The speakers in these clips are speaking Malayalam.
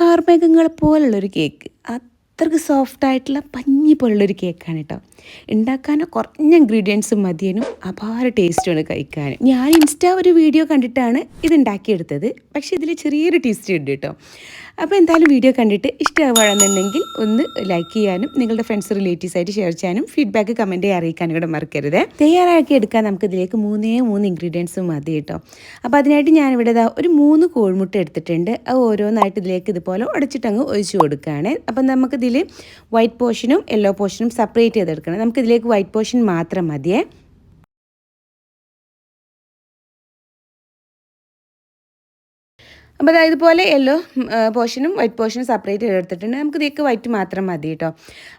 കാർമേഘങ്ങൾ പോലുള്ളൊരു കേക്ക്. അത്രയ്ക്ക് സോഫ്റ്റ് ആയിട്ടുള്ള പഞ്ഞി പോലുള്ളൊരു കേക്കാണ് കേട്ടോ ഉണ്ടാക്കാൻ കുറഞ്ഞ ഇൻഗ്രീഡിയൻസ് മതിയനും അപാര ടേസ്റ്റുമാണ് കഴിക്കാൻ ഞാൻ ഇൻസ്റ്റാ ഒരു വീഡിയോ കണ്ടിട്ടാണ് ഇത് ഉണ്ടാക്കിയെടുത്തത് പക്ഷേ ഇതിൽ ചെറിയൊരു ടേസ്റ്റ് ഉണ്ട് കേട്ടോ അപ്പോൾ എന്തായാലും വീഡിയോ കണ്ടിട്ട് ഇഷ്ടമാണെന്നുണ്ടെങ്കിൽ ഒന്ന് ലൈക്ക് ചെയ്യാനും നിങ്ങളുടെ ഫ്രണ്ട്സ് റിലേറ്റീവ്സ് ആയിട്ട് ഷെയർ ചെയ്യാനും ഫീഡ്ബാക്ക് കമന്റ് അറിയിക്കാനും കൂടെ മറക്കരുത്. തയ്യാറാക്കി എടുക്കാൻ നമുക്ക് ഇതിലേക്ക് മൂന്നേ മൂന്ന് ഇൻഗ്രീഡിയൻസ് മതി കേട്ടോ. അപ്പോൾ അതിനായിട്ട് ഞാനിവിടെ ഒരു മൂന്ന് കോഴിമുട്ട എടുത്തിട്ടുണ്ട്. അത് ഓരോന്നായിട്ട് ഇതിലേക്ക് ഇതുപോലെ ഉടച്ചിട്ടങ്ങ് ഒഴിച്ചു കൊടുക്കുകയാണ്. അപ്പം നമുക്കിതിൽ വൈറ്റ് പോർഷനും യെല്ലോ പോർഷനും സെപ്പറേറ്റ് ചെയ്തെടുക്കണം. നമുക്കിതിലേക്ക് വൈറ്റ് പോർഷൻ മാത്രം മതിയേ. അപ്പോൾ അതായത് ഇതുപോലെ യെല്ലോ പോർഷനും വൈറ്റ് പോർഷനും സെപ്പറേറ്റ് ചെയ്തെടുത്തിട്ടുണ്ട് നമുക്ക് ഇതൊക്കെ വൈറ്റ് മാത്രം മതി കേട്ടോ.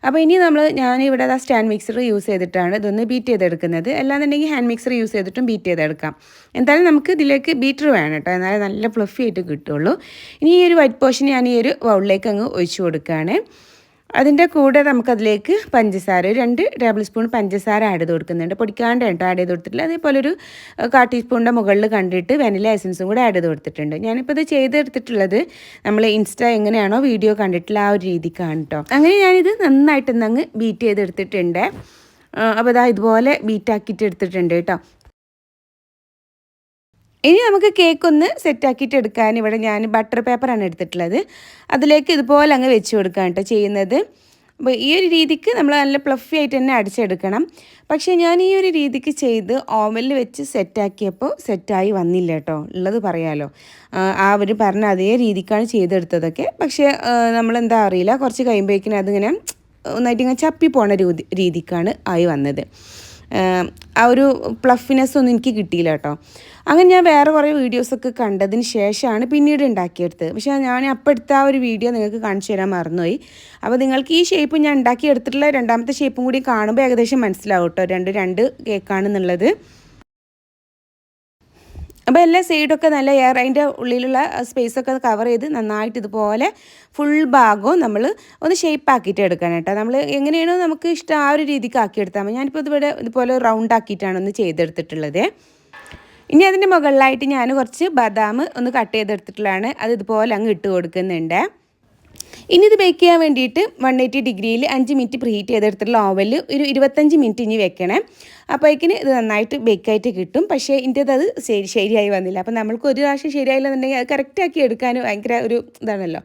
അപ്പോൾ ഇനി നമ്മൾ ഞാനിവിടെ ആ സ്റ്റാൻഡ് മിക്സർ യൂസ് ചെയ്തിട്ടാണ് ഇതൊന്ന് ബീറ്റ് ചെയ്തെടുക്കുന്നത്. അല്ലാന്നുണ്ടെങ്കിൽ ഹാൻഡ് മിക്സർ യൂസ് ചെയ്തിട്ടും ബീറ്റ് ചെയ്തെടുക്കാം. എന്തായാലും നമുക്ക് ഇതിലേക്ക് ബീറ്റർ വേണം കേട്ടോ. എന്നാലേ നല്ല ഫ്ലഫി ആയിട്ട് കിട്ടുള്ളൂ. ഇനി ഈ ഒരു വൈറ്റ് പോർഷൻ ഞാൻ ഈ ഒരു ബൗളിലേക്ക് അങ്ങ് ഒഴിച്ചു കൊടുക്കുകയാണ്. അതിന്റെ കൂടെ നമുക്കതിലേക്ക് പഞ്ചസാര ഒരു രണ്ട് ടേബിൾ സ്പൂൺ പഞ്ചസാര ആഡ് ചെയ്ത് കൊടുക്കുന്നുണ്ട്. പൊടിക്കാണ്ട് കേട്ടോ ആഡ് ചെയ്ത് കൊടുത്തിട്ടില്ല. അതേപോലെ ഒരു കാ ടീസ്പൂണിന്റെ മുകളിൽ കണ്ടിട്ട് വെനില എസൻസും കൂടെ ആഡ് ചെയ്ത് കൊടുത്തിട്ടുണ്ട്. ഞാനിപ്പോൾ ഇത് ചെയ്തെടുത്തിട്ടുള്ളത് നമ്മൾ ഇൻസ്റ്റ എങ്ങനെയാണോ വീഡിയോ കണ്ടിട്ടുള്ള ആ ഒരു രീതിക്കാണ് കേട്ടോ അങ്ങനെ ഞാനിത് നന്നായിട്ട് അങ്ങ് ബീറ്റ് ചെയ്തെടുത്തിട്ടുണ്ട് അപ്പോൾ ഇതാ ഇതുപോലെ ബീറ്റാക്കിയിട്ട് എടുത്തിട്ടുണ്ട് കേട്ടോ. ഇനി നമുക്ക് കേക്ക് ഒന്ന് സെറ്റാക്കിയിട്ട് എടുക്കാൻ ഇവിടെ ഞാൻ ബട്ടർ പേപ്പറാണ് എടുത്തിട്ടുള്ളത്. അതിലേക്ക് ഇതുപോലെ അങ്ങ് വെച്ച് കൊടുക്കാം കേട്ടോ ചെയ്യുന്നത്. അപ്പോൾ ഈ ഒരു രീതിക്ക് നമ്മൾ നല്ല പ്ലഫി ആയിട്ട് തന്നെ അടിച്ചെടുക്കണം. പക്ഷേ ഞാൻ ഈ ഒരു രീതിക്ക് ചെയ്ത് ഓവനിൽ വെച്ച് സെറ്റാക്കിയപ്പോൾ സെറ്റായി വന്നില്ല കേട്ടോ. ഉള്ളത് പറയാലോ. ആ അവർ പറഞ്ഞ അതേ രീതിക്കാണ് ചെയ്തെടുത്തതൊക്കെ. പക്ഷേ നമ്മളെന്താ അറിയില്ല. കുറച്ച് കഴിയുമ്പോഴേക്കിനും അതിങ്ങനെ ഒന്നായിട്ട് ഇങ്ങനെ ചപ്പി പോണ രീതി രീതിക്കാണ് ആയി വന്നത്. ആ ഒരു പ്ലഫിനെസ് ഒന്നും എനിക്ക് കിട്ടിയില്ല കേട്ടോ. അങ്ങനെ ഞാൻ വേറെ കുറേ വീഡിയോസൊക്കെ കണ്ടതിന് ശേഷമാണ് പിന്നീട് ഉണ്ടാക്കിയെടുത്തത്. പക്ഷേ ഞാൻ അപ്പോൾ എടുത്ത ആ ഒരു വീഡിയോ നിങ്ങൾക്ക് കാണിച്ചു തരാൻ മറന്നുപോയി. അപ്പോൾ നിങ്ങൾക്ക് ഈ ഷേപ്പ് ഞാൻ ഉണ്ടാക്കിയെടുത്തിട്ടുള്ള രണ്ടാമത്തെ ഷേപ്പും കൂടി കാണുമ്പോൾ ഏകദേശം മനസ്സിലാവും കേട്ടോ. രണ്ട് രണ്ട് കേക്കാണെന്നുള്ളത് അപ്പോൾ എല്ലാ സൈഡൊക്കെ നല്ല എയർ അതിന്റെ ഉള്ളിലുള്ള സ്പേസൊക്കെ കവർ ചെയ്ത് നന്നായിട്ട് ഇതുപോലെ ഫുൾ ഭാഗവും നമ്മൾ ഒന്ന് ഷേപ്പ് ആക്കിയിട്ട് എടുക്കണം കേട്ടോ. നമ്മൾ എങ്ങനെയാണോ നമുക്ക് ഇഷ്ടം ആ ഒരു രീതിക്ക് ആക്കിയെടുത്താൽ മതി. ഞാനിപ്പോൾ ഇതിവിടെ ഇതുപോലെ റൗണ്ട് ആക്കിയിട്ടാണ് ഒന്ന് ചെയ്തെടുത്തിട്ടുള്ളത്. ഇനി അതിന്റെ മുകളിലായിട്ട് ഞാൻ കുറച്ച് ബദാം ഒന്ന് കട്ട് ചെയ്തെടുത്തിട്ടുള്ളതാണ്. അത് ഇതുപോലെ അങ്ങ് ഇട്ട് കൊടുക്കുന്നുണ്ട്. ഇനി ഇത് ബേക്ക് ചെയ്യാൻ വേണ്ടിയിട്ട് വൺ എയ്റ്റി ഡിഗ്രിയിൽ അഞ്ച് മിനിറ്റ് പ്രീഹീറ്റ് ചെയ്തെടുത്തിട്ടുള്ള ഓവലിൽ ഒരു ഇരുപത്തഞ്ച് മിനിറ്റ് ഇനി വെക്കണേ. അപ്പോഴേക്കിന് ഇത് നന്നായിട്ട് ബേക്കായിട്ട് കിട്ടും. പക്ഷേ ഇതിന്റെ അത് ശരി ശരിയായി വന്നില്ല. അപ്പോൾ നമ്മൾക്ക് ഒരു പ്രാവശ്യം ശരിയായില്ലെന്നുണ്ടെങ്കിൽ അത് കറക്റ്റാക്കി എടുക്കാൻ ഭയങ്കര ഒരു ഇതാണല്ലോ.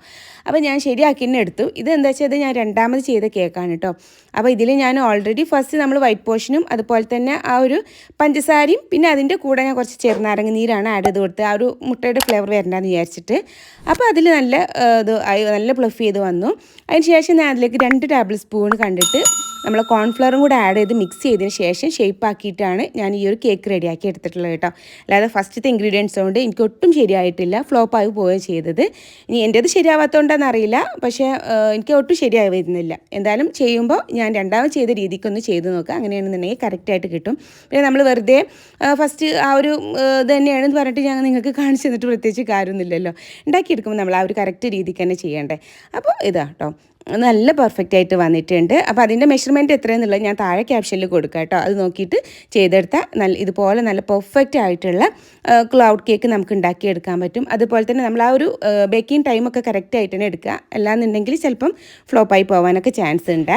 അപ്പോൾ ഞാൻ ശരിയാക്കി തന്നെ എടുത്തു. ഇത് എന്താ വെച്ചാൽ ഇത് ഞാൻ രണ്ടാമത് ചെയ്ത കേക്കാണ് കേട്ടോ. അപ്പോൾ ഇതിൽ ഞാൻ ഓൾറെഡി ഫസ്റ്റ് നമ്മൾ വൈറ്റ് പോഷനും അതുപോലെ തന്നെ ആ ഒരു പഞ്ചസാരയും പിന്നെ അതിന്റെ കൂടെ ഞാൻ കുറച്ച് ചെറുനാരങ്ങ നീരാണ് ആഡ് ചെയ്ത് കൊടുത്തത്. ആ ഒരു മുട്ടയുടെ ഫ്ലേവർ വരണ്ടെന്ന് വിചാരിച്ചിട്ട്. അപ്പോൾ അതിൽ നല്ല ഇത് നല്ല പ്ലഫ് ചെയ്ത് വന്നു. അതിന് ശേഷം ഞാൻ അതിലേക്ക് രണ്ട് ടേബിൾ സ്പൂൺ കണ്ടിട്ട് നമ്മൾ കോൺഫ്ലവറും കൂടെ ആഡ് ചെയ്ത് മിക്സ് ചെയ്തതിന് ശേഷം ഷേപ്പ് ആക്കിയിട്ടാണ് ഞാൻ ഈ ഒരു കേക്ക് റെഡിയാക്കി എടുത്തിട്ടുള്ളത് കേട്ടോ. അല്ലാതെ ഫസ്റ്റത്തെ ഇൻഗ്രീഡിയൻസ് കൊണ്ട് എനിക്ക് ഒട്ടും ശരിയായിട്ടില്ല. ഫ്ലോപ്പ് ആയി പോവുകയും ചെയ്തത്. ഇനി എന്റേത് ശരിയാവാത്തതുകൊണ്ടാണെന്ന് അറിയില്ല. പക്ഷേ എനിക്ക് ഒട്ടും ശരിയായി വരുന്നില്ല. എന്തായാലും ചെയ്യുമ്പോൾ ഞാൻ രണ്ടാമത് ചെയ്ത രീതിക്കൊന്ന് ചെയ്ത് നോക്കുക അങ്ങനെയാണെന്നുണ്ടെങ്കിൽ കറക്റ്റായിട്ട് കിട്ടും. പിന്നെ നമ്മൾ വെറുതെ ഫസ്റ്റ് ആ ഒരു ഇത് തന്നെയാണെന്ന് പറഞ്ഞിട്ട് ഞാൻ നിങ്ങൾക്ക് കാണിച്ചു തന്നിട്ട് പ്രത്യേകിച്ച് കാര്യമൊന്നുമില്ലല്ലോ. ഉണ്ടാക്കിയെടുക്കുമ്പോൾ നമ്മൾ ആ ഒരു കറക്റ്റ് രീതിക്ക് തന്നെ ചെയ്യണ്ടേ. അപ്പോൾ ഇതാ കേട്ടോ നല്ല പെർഫെക്റ്റ് ആയിട്ട് വന്നിട്ടുണ്ട്. അപ്പോൾ അതിന്റെ മെഷർമെന്റ് എത്രയെന്നുള്ളത് ഞാൻ താഴെ ക്യാപ്ഷനിൽ കൊടുക്കാം കേട്ടോ. അത് നോക്കിയിട്ട് ചെയ്തെടുത്താൽ നല്ല ഇതുപോലെ നല്ല പെർഫെക്റ്റ് ആയിട്ടുള്ള ക്ലൗഡ് കേക്ക് നമുക്ക് ഉണ്ടാക്കിയെടുക്കാൻ പറ്റും. അതുപോലെ തന്നെ നമ്മൾ ആ ഒരു ബേക്കിംഗ് ടൈമൊക്കെ കറക്റ്റ് ആയിട്ട് തന്നെ എടുക്കുക. അല്ലാന്നുണ്ടെങ്കിൽ ചിലപ്പം ഫ്ലോപ്പായി പോകാനൊക്കെ ചാൻസ് ഉണ്ട്.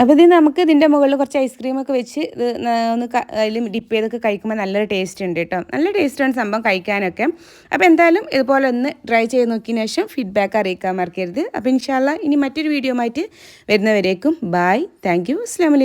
അപ്പോൾ ഇത് നമുക്ക് ഇതിന്റെ മുകളിൽ കുറച്ച് ഐസ്ക്രീമൊക്കെ വെച്ച് ഇത് ഒന്ന് അതിൽ ഡിപ്പ് ചെയ്തൊക്കെ കഴിക്കുമ്പോൾ നല്ലൊരു ടേസ്റ്റ് ഉണ്ട് കേട്ടോ നല്ല ടേസ്റ്റാണ് സംഭവം കഴിക്കാനൊക്കെ. അപ്പോൾ എന്തായാലും ഇതുപോലെ ഒന്ന് ട്രൈ ചെയ്ത് നോക്കിയതിന് ശേഷം ഫീഡ്ബാക്ക് അറിയിക്കാൻ മറക്കരുത്. അപ്പോൾ ഇൻഷാല്ല ഇനി മറ്റൊരു വീഡിയോ ആയിട്ട് വരുന്നവരേക്കും ബായ് താങ്ക് യു അസ്സാം